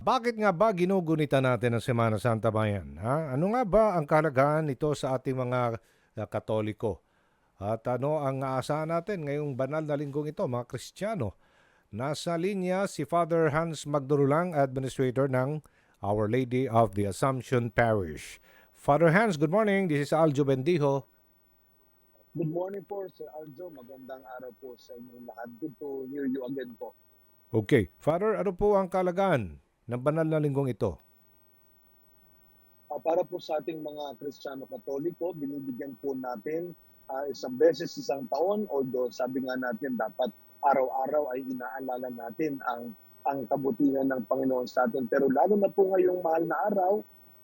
Bakit nga ba ginugunita natin ang Semana Santa Bayan? Ha? Ano nga ba ang kalagahan nito sa ating mga uh, Katoliko? At ano ang aasahan natin ngayong banal na linggong ito, mga Kristiyano? Nasa linya si Father Hans Magdurulang, Administrator ng Our Lady of the Assumption Parish. Father Hans, good morning. This is Aljo Bendijo. Good morning po, Sir Aljo. Magandang araw po sa inyong lahat. Good to hear you again po. Okay. Father, ano po ang kalagahan ng banal na linggong ito? Ah, para po sa ating mga Kristiyano Katoliko, binibigyan po natin ah, isang beses isang taon, although sabi nga natin dapat araw-araw ay inaalala natin ang ang kabutihan ng Panginoon sa atin. Pero lalo na po ngayong mahal na araw,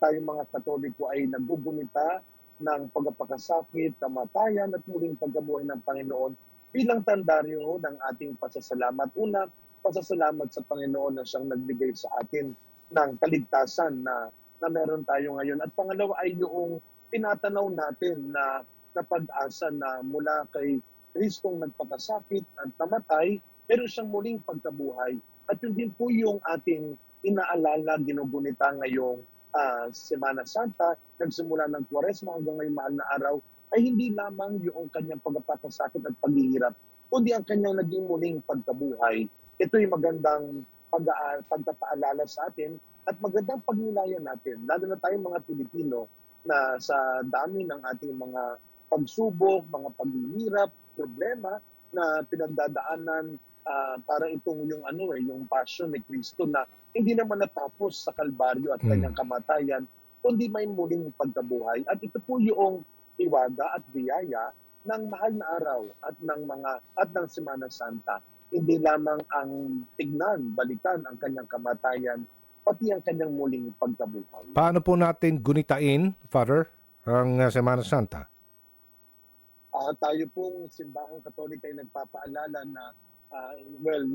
tayong mga Katoliko ay nagugunita ng pagpapakasakit, kamatayan at muling pagkabuhay ng Panginoon bilang tandaryo ng ating pasasalamat. Una, pasasalamat sa Panginoon na siyang nagbigay sa atin ng kaligtasan na na meron tayo ngayon. At pangalawa ay yung tinatanaw natin na, na pag-asa na mula kay Kristong nagpakasakit at namatay, pero siyang muling pagkabuhay. At yun din po yung ating inaalala, ginugunita ngayong ah, Semana Santa, nagsimula ng Quaresma hanggang ngayong mahal na araw, ay hindi lamang yung kanyang pagpapakasakit at paghihirap, kundi ang kanyang naging muling pagkabuhay. Ito'y magandang pag pagpapaalala sa atin at magandang pagnilayan natin, lalo na tayong mga Pilipino na sa dami ng ating mga pagsubok, mga paghihirap, problema na pinagdadaanan ah, para itong yung ano eh, yung passion ni Kristo na hindi naman natapos sa Kalbaryo at Hmm. kanyang kamatayan, kundi may muling pagkabuhay. At ito po yung iwaga at biyaya ng mahal na araw at ng mga at ng Semana Santa. Hindi lamang ang tignan, balikan ang kanyang kamatayan, pati ang kanyang muling pagkabuhay. Paano po natin gunitain, Father, ang uh, Semana Santa? Ah, tayo pong simbahang katolik ay nagpapaalala na ah, well,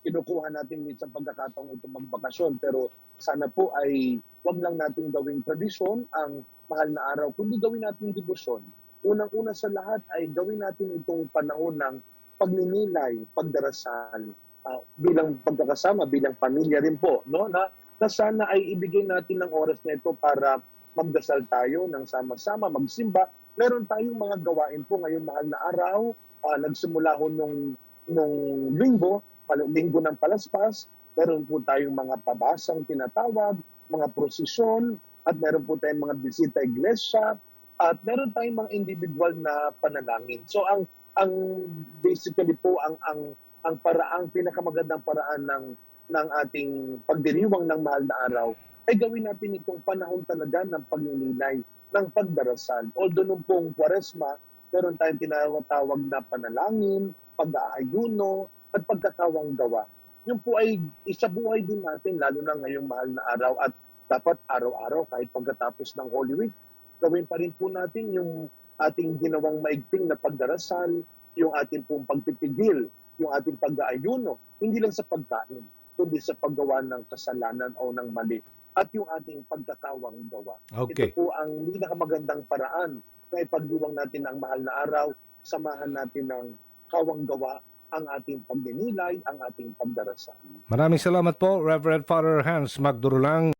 kinukuha natin minsan pagkakataong ito magbakasyon pero sana po ay wag lang natin gawing tradisyon ang mahal na araw, kundi gawin natin debosyon. Unang-una sa lahat ay gawin natin itong panahon ng pagninilay, pagdarasal, ah, bilang pagkakasama, bilang pamilya rin po, no? Na, na sana ay ibigay natin ng oras na ito para magdasal tayo ng sama-sama, magsimba, meron tayong mga gawain po ngayong mahal na araw. Ah, nagsimula ho nung, nung linggo, linggo ng palaspas. Meron po tayong mga pabasang tinatawag, mga prosesyon, at meron po tayong mga bisita iglesia, at meron tayong mga individual na panalangin. So ang ang basically po ang ang ang paraang pinakamagandang paraan ng ng ating pagdiriwang ng mahal na araw ay gawin natin itong panahon talaga ng pagninilay ng pagdarasal. Although nung pong Kwaresma, meron tayong tinatawag na panalangin, pag-aayuno, at pagkakawang gawa. Yun po ay isa buhay din natin, lalo na ngayong mahal na araw at dapat araw-araw kahit pagkatapos ng Holy Week, gawin pa rin po natin yung ating ginawang maigting na pagdarasal, yung ating pong pagpipigil, yung ating pag-aayuno, hindi lang sa pagkain, kundi sa paggawa ng kasalanan o ng mali at yung ating pagkakawang gawa. Okay. Ito po ang pinakamagandang paraan na ipagdiwang natin ang mahal na araw, samahan natin ng kawang gawa ang ating pagdinilay, ang ating pagdarasal. Maraming salamat po, Reverend Father Hans Magdurulang.